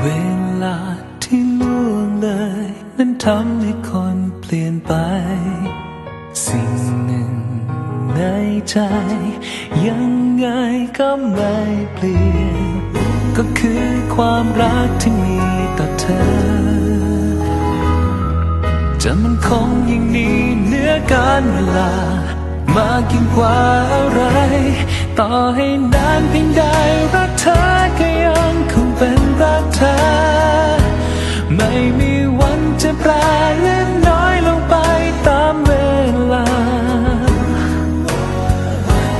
เวลาที่ล่วงเลย นั้นทำให้คนเปลี่ยนไป สิ่งหนึ่งในใจ ยังไงก็ไม่เปลี่ยน ก็คือความรักที่มีต่อเธอ จะมันคงยิ่งนี้เนื้อการเวลา มากยิ่งกว่าอะไร ต่อให้นานเพียงใดรักเธอ รักเธอ ไม่มีวันจะแปรเลื่อนน้อยลงไปตามเวลา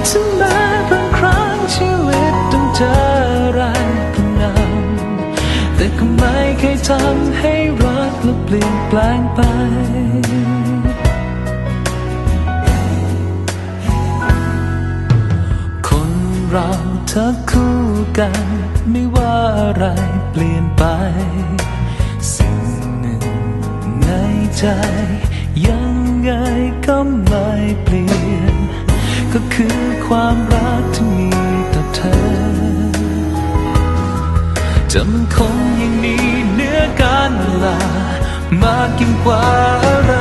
ถึงแม้บางครั้งชีวิตต้องเจออะไรก็นำแต่ก็ไม่เคยทำให้รักและเปลี่ยนแปลงไป เราถ้าคู่กัน ไม่ว่าอะไรเปลี่ยนไป สิ่งหนึ่งในใจ ยังไงก็ไม่เปลี่ยน ก็คือความรักที่มีต่อเธอ จะมันคงยังมีเนื้อการเวลามากยิ่งกว่าอะไร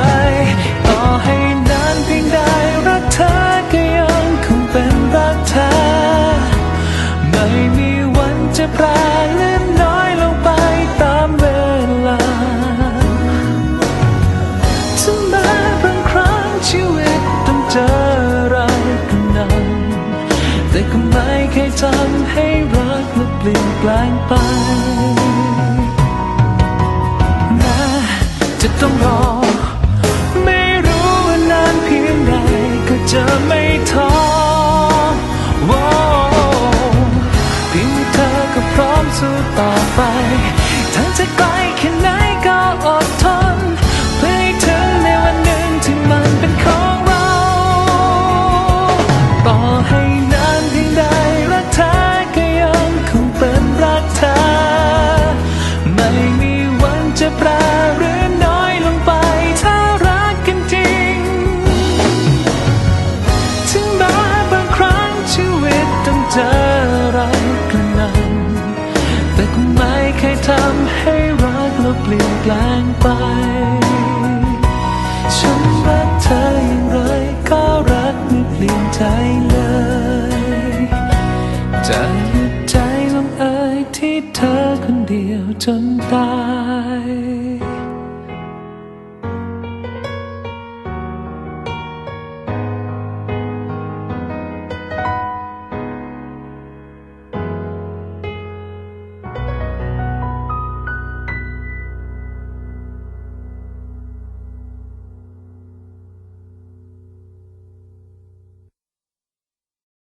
แม้บางครั้งชีวิตต้องเจออะไรก็นำแต่ก็ไม่เคยทำให้รักและเปลี่ยนแปลงไปแม้จะต้องรอ ไม่รู้ว่านานเพียงใดก็จะไม่ท้อโว้เพียงเธอก็พร้อมสู้ต่อไปทางจะ จออะไรก็นั้นแต่ก็ไม่เคยทำให้รักเราเปลี่ยนแปลงไปฉันรักเธออย่างไรก็รักไม่เปลี่ยนใจเลยจะหยุดใจลงเอยที่เธอคนเดียวจนตาย